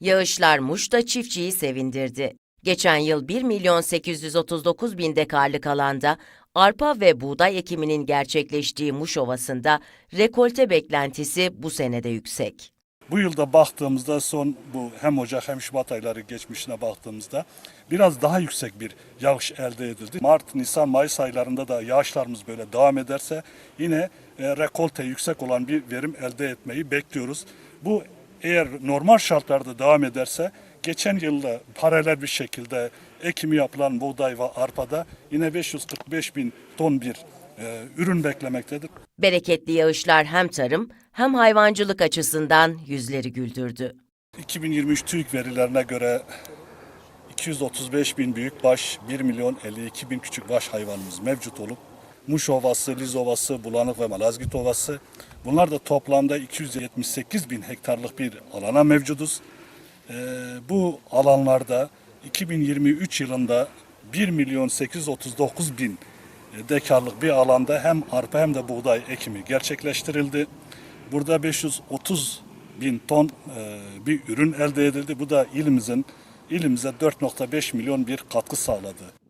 Yağışlar Muş'ta çiftçiyi sevindirdi. Geçen yıl 1 milyon 839 bin dekarlık alanda arpa ve buğday ekiminin gerçekleştiği Muş Ovası'nda rekolte beklentisi bu senede yüksek. Bu yılda baktığımızda son bu hem Ocak hem Şubat ayları geçmişine baktığımızda biraz daha yüksek bir yağış elde edildi. Mart, Nisan, Mayıs aylarında da yağışlarımız böyle devam ederse yine e, rekolte yüksek olan bir verim elde etmeyi bekliyoruz. Bu eğer normal şartlarda devam ederse geçen yılda paralel bir şekilde ekimi yapılan buğday ve arpada yine 545 bin ton bir e, ürün beklemektedir. Bereketli yağışlar hem tarım hem hayvancılık açısından yüzleri güldürdü. 2023 TÜİK verilerine göre 235 bin büyükbaş, 1 milyon 52 bin küçükbaş hayvanımız mevcut olup Muş Ovası, Liz Ovası, Bulanık ve Malazgirt Ovası bunlar da toplamda 278 bin hektarlık bir alana mevcuduz. Ee, bu alanlarda 2023 yılında 1 milyon 839 bin dekarlık bir alanda hem arpa hem de buğday ekimi gerçekleştirildi. Burada 530 bin ton e, bir ürün elde edildi. Bu da ilimizin ilimize 4.5 milyon bir katkı sağladı.